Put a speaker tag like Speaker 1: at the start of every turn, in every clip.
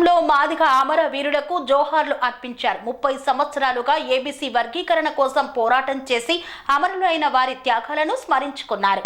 Speaker 1: గతంలో మాదిగ అమర వీరులకు జోహార్లు అర్పించారు. ముప్పై సంవత్సరాలుగా ఏబీసీ వర్గీకరణ కోసం పోరాటం చేసి అమరులైన వారి త్యాగాలను స్మరించుకున్నారు.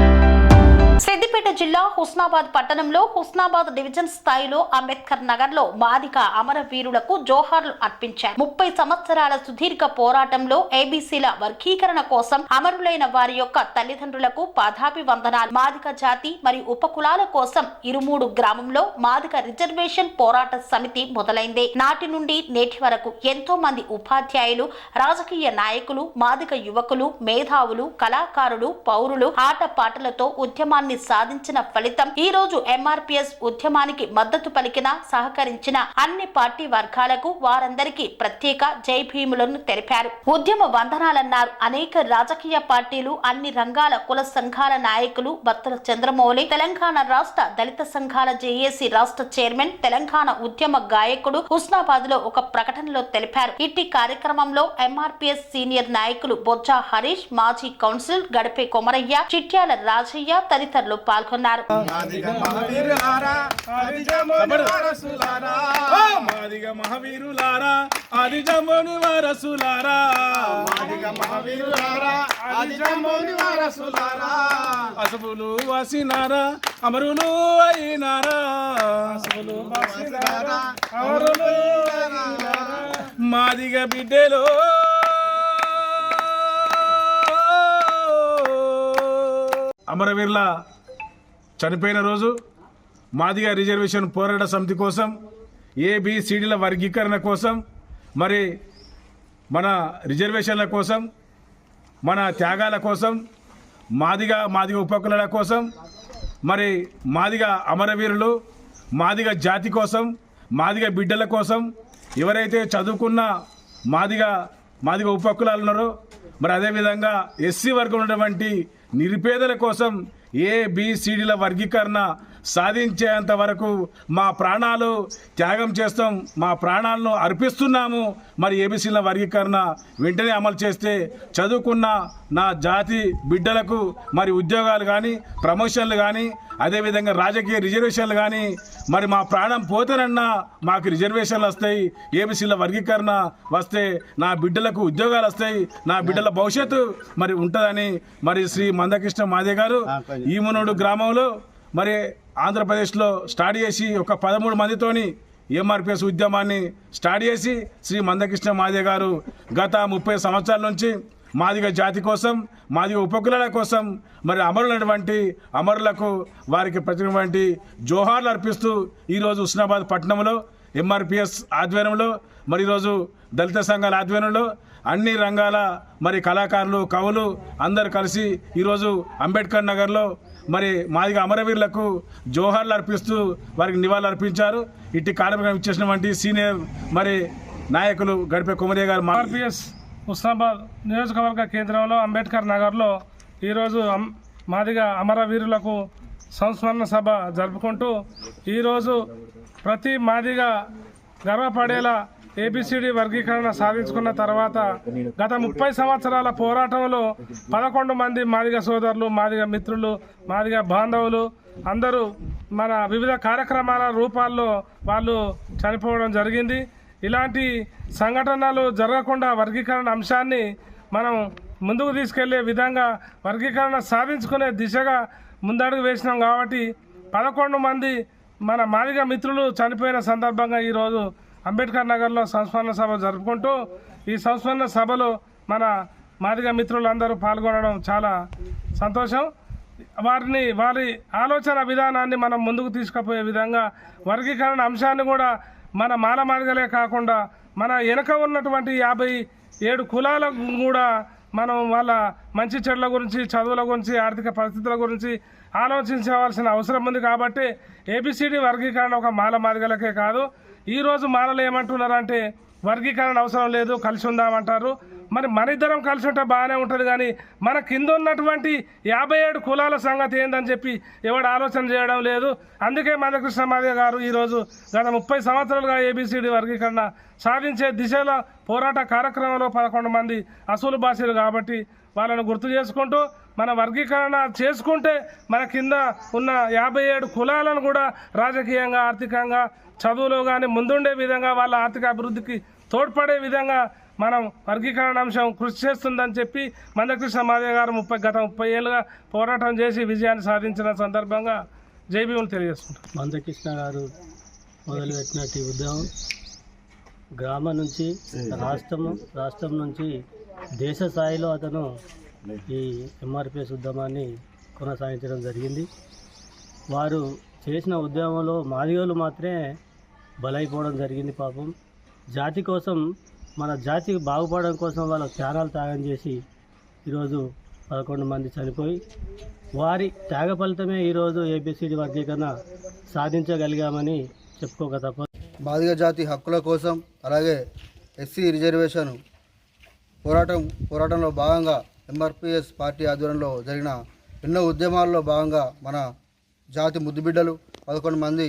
Speaker 1: జిల్లా హుస్నాబాద్ పట్టణంలో హుస్నాబాద్ డివిజన్ స్థాయిలో అంబేద్కర్ నగర్లో బాధిక అమరవీరులకు జోహార్లు అర్పించారు. ముప్పై సంవత్సరాల సుదీర్ఘ పోరాటంలో ఏబీసీల వర్గీకరణ కోసం అమరులైన వారి యొక్క తల్లిదండ్రులకు పాదాభివందనాలు. మాదిక జాతి మరియు ఉపకులాల కోసం ఇరుమూడు గ్రామంలో మాదిక రిజర్వేషన్ పోరాట సమితి మొదలైంది. నాటి నుండి నేటి వరకు ఎంతో మంది ఉపాధ్యాయులు రాజకీయ నాయకులు మాదిక యువకులు మేధావులు కళాకారులు పౌరులు ఆటపాటలతో ఉద్యమాన్ని సాధించిన ఫలితం. ఈ రోజు ఎంఆర్పీఎస్ ఉద్యమానికి మద్దతు పలికిన సహకరించిన అన్ని పార్టీ వర్గాలకు వారందరికీ ప్రత్యేక జై భీములను తెలిపారు. ఉద్యమ వందనాలన్నారు. అనేక రాజకీయ పార్టీలు అన్ని రంగాల కుల సంఘాల నాయకులు బత్తుల చంద్రమౌళి తెలంగాణ రాష్ట్ర దళిత సంఘాల జేఏసీ రాష్ట్ర చైర్మన్ తెలంగాణ ఉద్యమ గాయకుడు హుస్నాబాద్లో ఒక ప్రకటనలో తెలిపారు. ఇట్టి కార్యక్రమంలో ఎంఆర్పిఎస్ సీనియర్ నాయకులు బొజ్జా హరీష్ మాజీ కౌన్సిల్ గడిపే కొమరయ్య చిట్యాల రాజయ్య తదితరులు పాల్గొన్నారు.
Speaker 2: మాదిగ మహావీరులారా వారసులారా
Speaker 3: అసపులు వాసినారా, అమరులు అయినారా. మాదిగ బిడ్డలో. అమరవీరుల చనిపోయిన రోజు మాదిగా రిజర్వేషన్ పోరాట సమితి కోసం ఏబిసిడీల వర్గీకరణ కోసం మరి మన రిజర్వేషన్ల కోసం మన త్యాగాల కోసం మాదిగ మాదిగ ఉపకులాల కోసం మరి మాదిగ అమరవీరులు మాదిగ జాతి కోసం మాదిగ బిడ్డల కోసం ఎవరైతే చదువుకున్న మాదిగ మాదిగ ఉపకులాలు ఉన్నారో మరి అదేవిధంగా ఎస్సీ వర్గం ఉన్నటువంటి నిరుపేదల కోసం ఏబిసిడిల వర్గీకరణ సాధించేంత వరకు మా ప్రాణాలు త్యాగం చేస్తాం. మా ప్రాణాలను అర్పిస్తున్నాము. మరి ఏబీసీల వర్గీకరణ వెంటనే అమలు చేస్తే చదువుకున్న నా జాతి బిడ్డలకు మరి ఉద్యోగాలు కానీ ప్రమోషన్లు కానీ అదేవిధంగా రాజకీయ రిజర్వేషన్లు కానీ మరి మా ప్రాణం పోతేనన్నా మాకు రిజర్వేషన్లు వస్తాయి. ఏబీసీల వర్గీకరణ వస్తే నా బిడ్డలకు ఉద్యోగాలు వస్తాయి. నా బిడ్డల భవిష్యత్తు మరి ఉంటుందని మరి శ్రీ మందకృష్ణ మాదే గారు ఈమునోడు గ్రామంలో మరి ఆంధ్రప్రదేశ్లో స్టార్ట్ చేసి ఒక పదమూడు మందితోని ఎంఆర్పిఎస్ ఉద్యమాన్ని స్టార్ట్ చేసి శ్రీ మందకృష్ణ మాదే గారు గత ముప్పై సంవత్సరాల నుంచి మాదిగ జాతి కోసం మాదిగ ఉపకులాల కోసం మరి అమరులైనటువంటి అమరులకు వారికి ప్రతిటువంటి జోహార్లు అర్పిస్తూ ఈరోజు హుస్నాబాద్ పట్టణంలో ఎంఆర్పిఎస్ ఆధ్వర్యంలో మరి ఈరోజు దళిత సంఘాల ఆధ్వర్యంలో అన్ని రంగాల మరి కళాకారులు కవులు అందరు కలిసి ఈరోజు అంబేద్కర్ నగర్లో మరి మాదిగ అమరవీరులకు జోహార్లు అర్పిస్తూ వారికి నివాళులు అర్పించారు. ఇట్టి కార్యక్రమం ఇచ్చేసినటువంటి సీనియర్ మరి నాయకులు గడిపే కుమరే గారు
Speaker 4: ఆర్పిఎస్ హుస్నాబాద్ నియోజకవర్గ కేంద్రంలో అంబేద్కర్ నగర్లో ఈరోజు మాదిగ మాదిగా అమరవీరులకు సంస్మరణ సభ జరుపుకుంటూ ఈరోజు ప్రతి మాదిగా గర్వపడేలా ఏబిసిడి వర్గీకరణ సాధించుకున్న తర్వాత గత ముప్పై సంవత్సరాల పోరాటంలో పదకొండు మంది మాదిగ సోదరులు మాదిగ మిత్రులు మాదిగ బాంధవులు అందరూ మన వివిధ కార్యక్రమాల రూపాల్లో వాళ్ళు చనిపోవడం జరిగింది. ఇలాంటి సంఘటనలు జరగకుండా వర్గీకరణ అంశాన్ని మనం ముందుకు తీసుకెళ్ళే విధంగా వర్గీకరణ సాధించుకునే దిశగా ముందడుగు వేసినాం కాబట్టి పదకొండు మంది మన మాదిగ మిత్రులు చనిపోయిన సందర్భంగా ఈరోజు అంబేద్కర్ నగర్లో సంస్మరణ సభ జరుపుకుంటూ ఈ సంస్మరణ సభలో మన మాదిగ మిత్రులందరూ పాల్గొనడం చాలా సంతోషం. వారిని వారి ఆలోచన విధానాన్ని మనం ముందుకు తీసుకుపోయే విధంగా వర్గీకరణ అంశాన్ని కూడా మన మాలమాదిగలే కాకుండా మన వెనుక ఉన్నటువంటి యాభై ఏడు కులాలకు కూడా మనం వాళ్ళ మంచి చెడుల గురించి చదువుల గురించి ఆర్థిక పరిస్థితుల గురించి ఆలోచించవలసిన అవసరం ఉంది కాబట్టి ఏబిసిడి వర్గీకరణ ఒక మాల మాదిగలకే కాదు. ఈరోజు మాలలు ఏమంటున్నారంటే వర్గీకరణ అవసరం లేదు కలిసి ఉందామంటారు. మరి మన ఇద్దరం కలిసి ఉంటే బాగానే ఉంటుంది కానీ మన కింద ఉన్నటువంటి యాభై ఏడు కులాల సంగతి ఏందని చెప్పి ఎవడు ఆలోచన చేయడం లేదు. అందుకే మందకృష్ణ మాదే గారు ఈరోజు గత ముప్పై సంవత్సరాలుగా ఏబిసిడి వర్గీకరణ సాధించే దిశలో పోరాట కార్యక్రమంలో పదకొండు మంది అసూలు భాషలు కాబట్టి వాళ్ళను గుర్తు చేసుకుంటూ మన వర్గీకరణ చేసుకుంటే మన కింద ఉన్న యాభై ఏడు కులాలను కూడా రాజకీయంగా ఆర్థికంగా చదువులో కానీ ముందుండే విధంగా వాళ్ళ ఆర్థిక అభివృద్ధికి తోడ్పడే విధంగా మనం వర్గీకరణ అంశం కృషి చేస్తుందని చెప్పి మందకృష్ణ మాదేవ్ గారు ముప్పై గత ముప్పై ఏళ్ళుగా పోరాటం చేసి విజయాన్ని సాధించిన సందర్భంగా జైబీములు తెలియజేసుకుంటాం
Speaker 5: మందకృష్ణ గారు మొదలుపెట్టినట్టు ఉద్యమం గ్రామం నుంచి రాష్ట్రము రాష్ట్రం నుంచి దేశ స్థాయిలో అతను ఈ ఎంఆర్పిఎస్ ఉద్యమాన్ని కొనసాగించడం జరిగింది. వారు చేసిన ఉద్యమంలో మాదిగోలు మాత్రమే బలైపోవడం జరిగింది పాపం. జాతి కోసం మన జాతి బాగుపడడం కోసం వాళ్ళ త్యాగాలు త్యాగం చేసి ఈరోజు పదకొండు మంది చనిపోయి వారి త్యాగ ఫలితమే ఈరోజు ఏబిసిడి వర్గీకరణ సాధించగలిగామని చెప్పుకోక తప్ప
Speaker 6: మాదిగ జాతి హక్కుల కోసం అలాగే ఎస్సీ రిజర్వేషన్ పోరాటం పోరాటంలో భాగంగా ఎంఆర్పిఎస్ పార్టీ ఆధ్వర్యంలో జరిగిన ఎన్నో ఉద్యమాల్లో భాగంగా మన జాతి ముద్దుబిడ్డలు పదకొండు మంది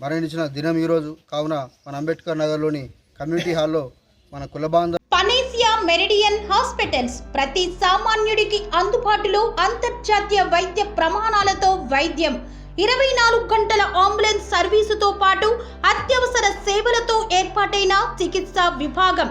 Speaker 6: మరణించిన దినం ఈరోజు. కావున మన అంబేద్కర్ నగర్లోని కమ్యూనిటీ హాల్లో మన కులబాంధ
Speaker 7: పనేసియా మెరిడియన్ హాస్పిటల్స్ ప్రతి సామాన్యుడికి అందుబాటులో అంతర్జాతీయ వైద్య ప్రమాణాలతో వైద్యం. ఇరవై నాలుగు గంటల అంబులెన్స్ సర్వీసుతో పాటు అత్యవసర సేవలతో ఏర్పాటైన చికిత్సా విభాగం.